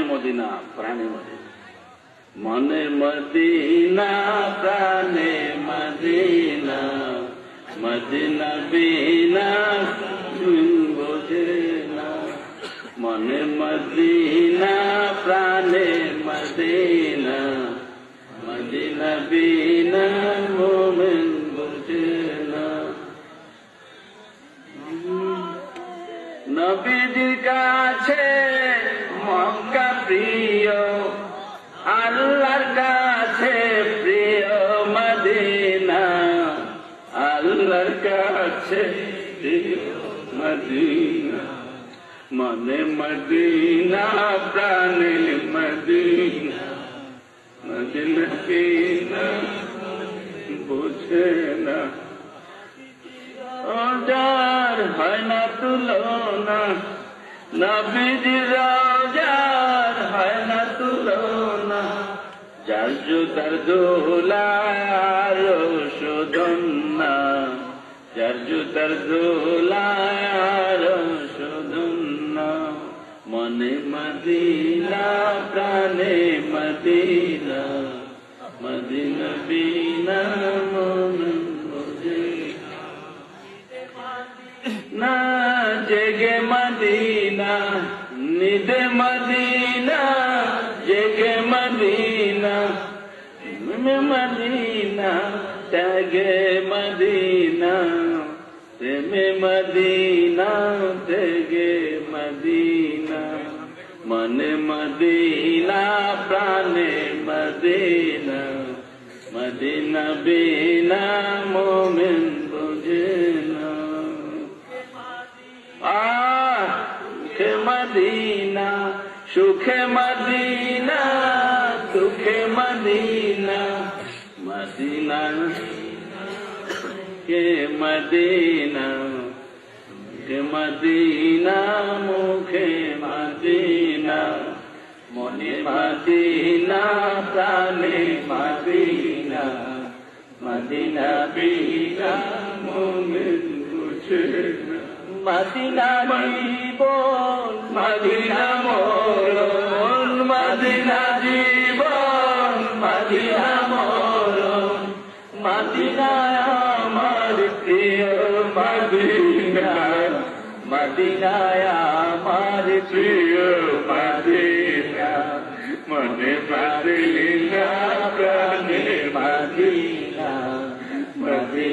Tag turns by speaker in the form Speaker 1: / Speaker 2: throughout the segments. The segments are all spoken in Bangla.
Speaker 1: মদিনা, প্রাণে মদিনা। মনে মদিনা, প্রাণে মদিনা। মদিনা বিনা বোঝে না। মনে মদিনা, প্রাণে মদিনা। মদিনা বিনা মোমেন বোঝে না। নবীজির কাছে মদিনা মনে মদিনা প্রাণে মদিনা মদিনা কিনা বুঝে না ওজার হয় না তুলনা নবীজি রাজার হয় না তুলনা যার জুতার শোধনা ചർജു തർജുലായാരുന്ന മനെ മദീന പ്രാണേ മദീന മദീന ബീ মদিনা ত্যাগে মদিনা প্রেমে মদিনা ত্যাগে মদিনা মনে মদিনা প্রাণে মদিনা মদিনা বিনা মোমেন বুঝে না আহ মদিনা সুখে মদিনা সুখে মদিনা মদিনা কে মদিনা? কে মদিনা? মুখে মদিনা। মনে মদিনা, প্রাণে মদিনা। মদিনা বিনা মনে বুঝে মদিনা জীবন। মদিনা মরণ, মদিনা জীবন। প্রিয় মদিনা মদিনায় আমার প্রিয় মদিনা মনে মদিনা প্রাণে মদিনা মনে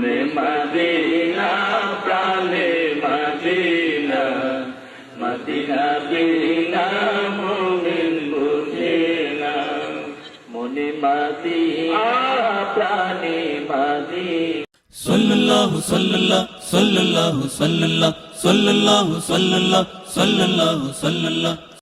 Speaker 1: মনে মদিনা, প্রাণে মদিনা। মদিনা বিনা মুমিন বুঝে না। মনে মদিনা, প্রাণে মদিনা।
Speaker 2: সল্লাল্লাহু সল্লাল্লাহ সল্লাল্লাহু সল্লাল্লাহ সল্লাল্লাহু সল্লাল্লাহ সল্লাল্লাহু সল্লাল্লাহ।